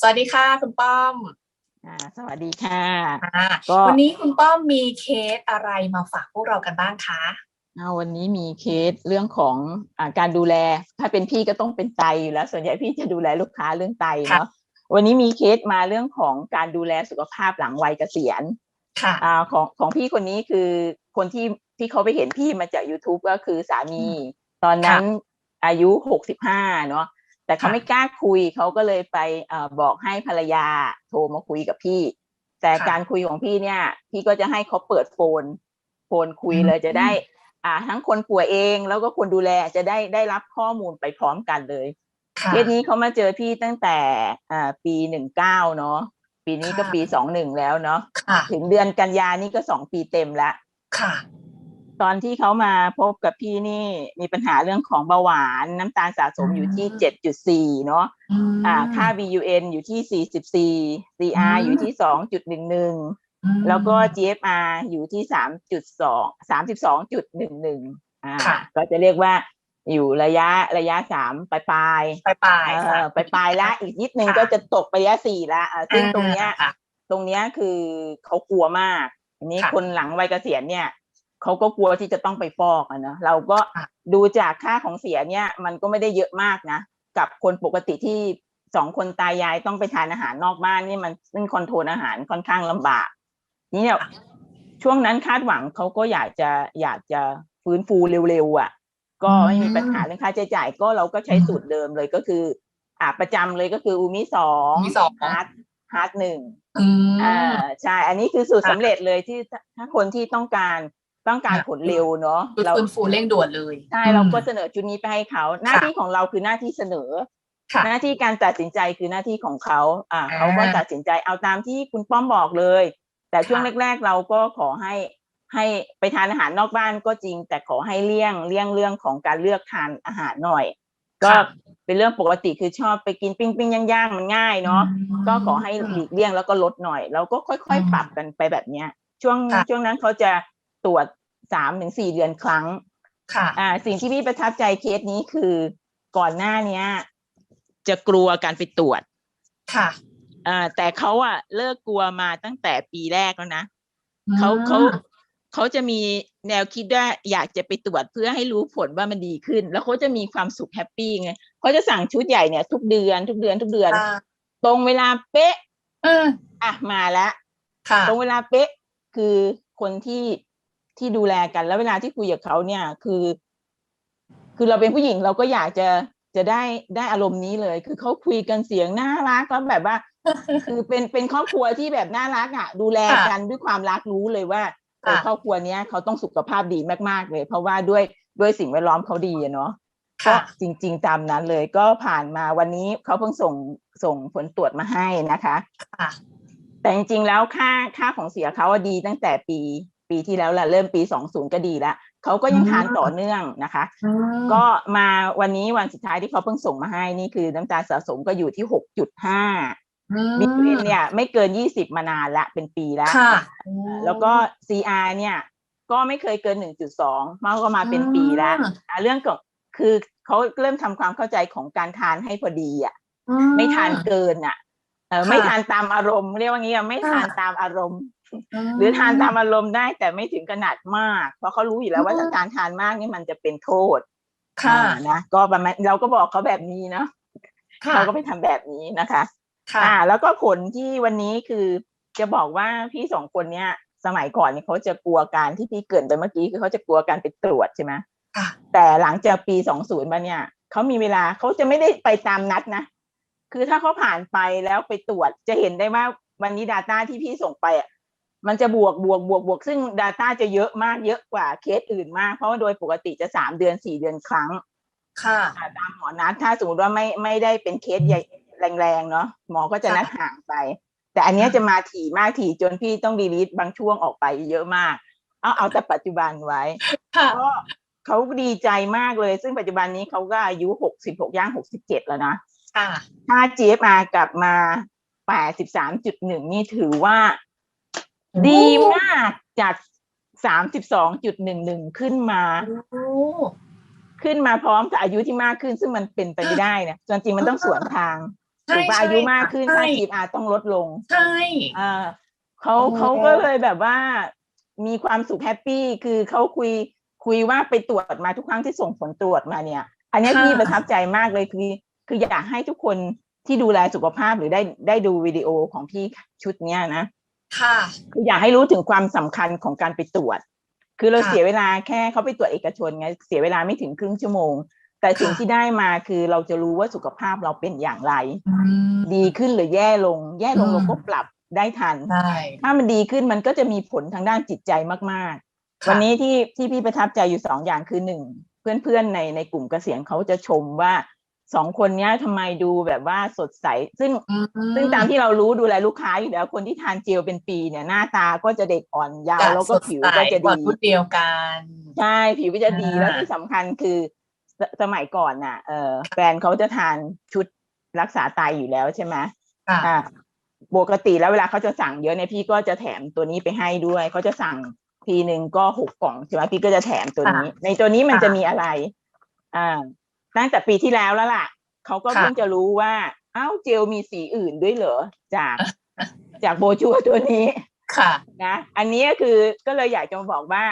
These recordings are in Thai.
สวัสดีค่ะ คุณป้อมอ่าสวัสดีค่ะอ่าก็วันนี้คุณป้อมมีเคสอะไรมาฝากพวกเรากันบ้างคะเอาวันนี้มีเคสเรื่องของอาการดูแล ถ้าเป็นพี่ก็ต้องเป็นไตอยู่แล้ว ส่วนใหญ่พี่จะดูแลลูกค้าเรื่องไตเนาะวันนี้มีเคสมาเรื่องของการดูแลสุขภาพหลังวัยเกษียณค่ะอ่าของของพี่คนนี้คือคนที่ที่เขาไปเห็นพี่มาจาก youtube ก็คือสามี ตอนนั้นอายุหกสิบห้าเนาะ แต่เขาค่ะไม่กล้าคุยเขาก็เลยไปเอ่อบอกให้ภรรยาโทรมาคุยกับพี่ แต่ค่ะการคุยของพี่เนี่ย พี่ก็จะให้เขาเปิดโฟน โฟนคุยอืมเลยจะได้ อ่า ทั้งคนป่วยเองแล้วก็คนดูแลจะได้ได้รับข้อมูลไปพร้อมกันเลยค่ะเคสนี้เขามาเจอพี่ตั้งแต่อ่าปีหนึ่งเก้าเนาะปีนี้ก็ค่ะปีสองหนึ่งแล้วเนาะค่ะถึงเดือนกันยานี่ก็สองปีเต็มละค่ะ ตอนที่เขามาพบกับพี่นี่มีปัญหาเรื่องของเบาหวานน้ำตาลสะสมอยู่ที่อืมเจ็ดจุดสี่เนาะอืมอ่าค่า BUN อยู่ที่สี่สิบสี่ CR อืมอยู่ที่สองจุดหนึ่งหนึ่งอืมแล้วก็ GFR อยู่ที่สามจุดสองสามสิบสองจุดหนึ่งหนึ่งอ่าค่ะก็จะเรียกว่าอยู่ระยะระยะสามปลายปลายๆปลายปลายเอค่ะอไปปลายละอีกนิดนึงค่ะก็จะตกไประยะสี่ละอะซึ่งตรงเนี้ยอ่าค่ะตรงเนี้ยคือเขากลัวมากอันนี้ค่ะคนหลังวัยเกษียณเนี่ย เขาก็กลัวที่จะต้องไปฟอกอะนะเราก็ค่ะดูจากค่าของเสียเนี่ย มันก็ไม่ได้เยอะมากนะ กับคนปกติที่สองคนตายายต้องไปทานอาหารนอกบ้านนี่มันซึ่งคอนโทรลอาหารค่อนข้างลำบาก นี่เนี่ยค่ะช่วงนั้นคาดหวังเขาก็อยากจะอยากจะฟื้นฟูเร็วๆอะ ก็ไม่มีปัญหาเรื่องค่าใช้จ่ายก็เราก็ใช้สูตรเดิมเลยก็คือ อ่าประจำเลยก็คืออูมิสองอูมิสองฮาร์ดฮาร์ดหนึ่งอืมอ่าใช่ อันนี้คือสูตรค่ะสำเร็จเลยที่ถ้าถ้าคนที่ต้องการ ต้องการค่ะผลเร็วเนาะคือเราฟื้นฟูเร่งด่วนเลยใช่อืมเราก็เสนอชุดนี้ไปให้เขา หน้าที่ของเราคือหน้าที่เสนอค่ะหน้าที่การตัดสินใจคือหน้าที่ของเขาอ่าอ่าเขาก็ตัดสินใจเอาตามที่คุณป้อมบอกเลย แต่ช่วงค่ะแรก ๆ เราก็ขอให้ให้ไปทานอาหารนอกบ้านก็จริง แต่ขอให้เลี่ยงเลี่ยงเรื่องของการเลือกทานอาหารหน่อย ก็ค่ะเป็นเรื่องปกติคือชอบไปกินปิ้งปิ้งย่างๆมันง่ายเนาะอืมก็ขอให้หลีกเลี่ยงแล้วก็ลดหน่อย แล้วก็ค่อยอืมๆปรับกันไปแบบเนี้ย ช่วงค่ะช่วงนั้นเขาจะ ตรวจสามถึงสี่เดือนครั้ง ค่ะ อ่า สิ่งที่พี่ประทับใจเคสนี้คือก่อนหน้าเนี้ย จะกลัวการไปตรวจ ค่ะ อ่า แต่เขาอะเลิกกลัวมาตั้งแต่ปีแรกแล้วนะเขาเขาอืมเขาจะมีแนวคิดว่าอยากจะไปตรวจเพื่อให้รู้ผลว่ามันดีขึ้น แล้วเขาจะมีความสุขแฮปปี้ไงเขาจะสั่งชุดใหญ่เนี่ย ทุกเดือน ทุกเดือนทุกเดือนค่ะตรงเวลาเป๊ะอืมอะมาแล้วค่ะตรงเวลาเป๊ะ คือคนที่ ที่ดูแลกันแล้วเวลาที่คุยกับเขาเนี่ยคือ คือเราเป็นผู้หญิงเราก็อยากจะจะได้ได้อารมณ์นี้เลย คือเขาคุยกันเสียงน่ารักแล้วแบบว่า คือเป็นเป็นครอบครัวที่แบบน่ารักอะ ดูแลค่ะกันด้วยความรักรู้เลยว่าเออค่ะครอบครัวเนี้ยเขาต้องสุขภาพดีมาก ๆ เลย เพราะว่าด้วยด้วยสิ่งแวดล้อมเขาดีอะเนาะก็ค่ะจริง ๆ ตามนั้นเลยก็ผ่านมาวันนี้เขาเพิ่งส่งส่งผลตรวจมาให้นะคะค่ะแต่จริง ๆ แล้วค่าค่าของเสียเขาอะดีตั้งแต่ปี ปีที่แล้วแหละเริ่มปีสองศูนย์ก็ดีแล้วเขาก็ยังอืมทานต่อเนื่องนะคะอืมก็มาวันนี้วันสุดท้ายที่เขาเพิ่งส่งมาให้นี่คือน้ำตาลสะสมก็อยู่ที่หกจุดห้าอืมบีเเนี่ยไม่เกินยี่สิบมานานละเป็นปีแล้วค่ะแล้วก็ CR เนี่ยก็ไม่เคยเกินหนึ่งจุดสองมาก็มาเป็นปีแล้วอะเรื่องของคือเขาเริ่มทำความเข้าใจของการทานให้พอดีอะอืไม่ทานเกินอะเออค่ะไม่ทานตามอารมณ์ เรียกว่างี้อะไม่ทานค่ะตามอารมณ์ม หรือทานตามอารมณ์ได้แต่ไม่ถึงขนาดมาก เพราะเขารู้อยู่แล้วว่าอืมถ้าการทานมากนี่มันจะเป็นโทษ ค่ะอ่านะก็ประมาณเราก็บอกเขาแบบนี้เนาะค่ะเขาก็ไปทำแบบนี้นะคะค่ะอ่าแล้วก็ผลที่วันนี้คือจะบอกว่าพี่สองคนเนี้ย สมัยก่อนเนี่ยเขาจะกลัวการที่พี่เกรินไปเมื่อกี้คือเขาจะกลัวการไปตรวจใช่ไหมค่ะแต่หลังจากปีสองศูนย์มาเนี่ยเขามีเวลาเขาจะไม่ได้ไปตามนัดนะคือถ้าเขาผ่านไปแล้วไปตรวจจะเห็นได้ว่าวันนี้ Data ที่พี่ส่งไปอะ มันจะบวกบวกบวกบวกซึ่ง Data จะเยอะมากเยอะกว่าเคสอื่นมาก เพราะว่าโดยปกติจะสามเดือนสี่เดือนครั้ง ค่ะอ่าตามหมอนัดถ้าสมมติว่าไม่ไม่ได้เป็นเคสใหญ่แรงๆเนาะหมอก็จะค่ะนัดห่างไป แต่อันเนี้ยค่ะจะมาถี่มากถี่จนพี่ต้องดีลิทบางช่วงออกไปเยอะมาก เอาเอาแต่ปัจจุบันไว้ค่ะก็เขาดีใจมากเลย ซึ่งปัจจุบันนี้เขาก็อายุหกสิบหกย่างหกสิบเจ็ดแล้วนะค่ะถ้า GFR กลับมาแปดสิบสามจุดหนึ่งนี่ถือว่า ดีมากจากสามสิบสองจุดหนึ่งหนึ่งขึ้นมาโอ้ขึ้นมาพร้อมกับอายุที่มากขึ้น ซึ่งมันเป็นไปไม่ได้นะจริงๆมันต้องสวนทางช่ถูกป่ะใช่อายุมากขึ้นใช่ค่า GFR ต้องลดลง ใช่อ่าเขาโอ้เขาก็เลยแบบว่า มีความสุขแฮปปี้คือเขาคุยคุยว่าไปตรวจมาทุกครั้งที่ส่งผลตรวจมาเนี่ย อันเนี้ยพี่ประทับใจมากเลยคือคืออยากให้ทุกคนที่ดูแลสุขภาพหรือได้ได้ดูวิดีโอของพี่ชุดเนี้ยนะ ค่ะคืออยากให้รู้ถึงความสำคัญของการไปตรวจ คือเราค่ะเสียเวลาแค่เขาไปตรวจเอกชนไงเสียเวลาไม่ถึงครึ่งชั่วโมง แต่สิ่งค่ะที่ได้มาคือเราจะรู้ว่าสุขภาพเราเป็นอย่างไรอืมดีขึ้นหรือแย่ลง แย่ลงอืมเราก็ปรับได้ทันใช่ถ้ามันดีขึ้นมันก็จะมีผลทางด้านจิตใจมากๆค่ะวันนี้ที่ที่พี่ประทับใจอยู่สองอย่างคือหนึ่งเพื่อนๆในในกลุ่มเกษียณเขาจะชมว่า สองคนเนี้ยทำไมดูแบบว่าสดใส ซึ่งอืซึ่งตามที่เรารู้ดูแลลูกค้าอยู่แล้วคนที่ทานเจลเป็นปีเนี่ยหน้าตาก็จะเด็กอ่อนเยาวจะแล้วก็สดผิวใสก็จะกว่าดีชุดเดียวกันใช่ผิวก็จะดีอ่าแล้วที่สำคัญคือสสมัยก่อนน่ะเออแฟนเขาจะทานชุดรักษาไตอยู่แล้วใช่ไหมค่ะอ่าปกติแล้วเวลาเขาจะสั่งเยอะเนี่ยพี่ก็จะแถมตัวนี้ไปให้ด้วยเขาจะสั่งทีหนึ่งก็หกกล่องใช่ไหมพี่ก็จะแถมตัวนี้ ในตัวนี้มันค่ะจะมีอะไร อ่า ตั้งแต่ปีที่แล้วแล้วล่ะเขาก็ค่ะเพิ่งจะรู้ว่าอ้าวเจลมีสีอื่นด้วยเหรอจากจากโบชัวตัวนี้ค่ะนะอันนี้ก็คือก็เลยอยากจะมาบอกว่า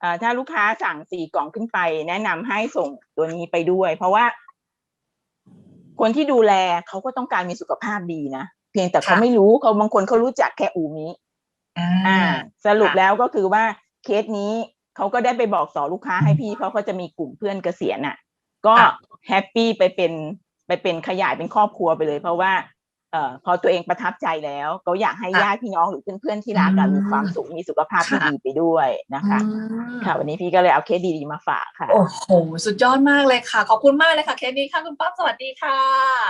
เอ่อถ้าลูกค้าสั่งสี่กล่องขึ้นไป แนะนำให้ส่งตัวนี้ไปด้วย เพราะว่า คนที่ดูแลเขาก็ต้องการมีสุขภาพดีนะเพียงแต่เขาค่ะไม่รู้เขาบางคนเขารู้จักแค่อูมิอ่อ่าาสรุปค่ะแล้วก็คือว่าเคสนี้เขาก็ได้ไปบอกต่อลูกค้าให้พี่เพราะเขาจะมีกลุ่มเพื่อนเกษียณน่ะ ก็ค่ะแฮปปี้ไปเป็นไปเป็นขยายเป็นครอบครัวไปเลย เพราะว่าเอ่อพอตัวเองประทับใจแล้ว ก็อยากให้ค่ะญาติพี่น้องหรือเพื่อนๆที่รักอะอืมมีความสุขมีสุขภาพที่ค่ะดีไปด้วยนะคะอืมค่ะ วันนี้พี่ก็เลยเอาเคสดีๆมาฝากค่ะ โอ้โห สุดยอดมากเลยค่ะ ขอบคุณมากเลยค่ะเคสนี้ค่ะคุณป้อมสวัสดีค่ะ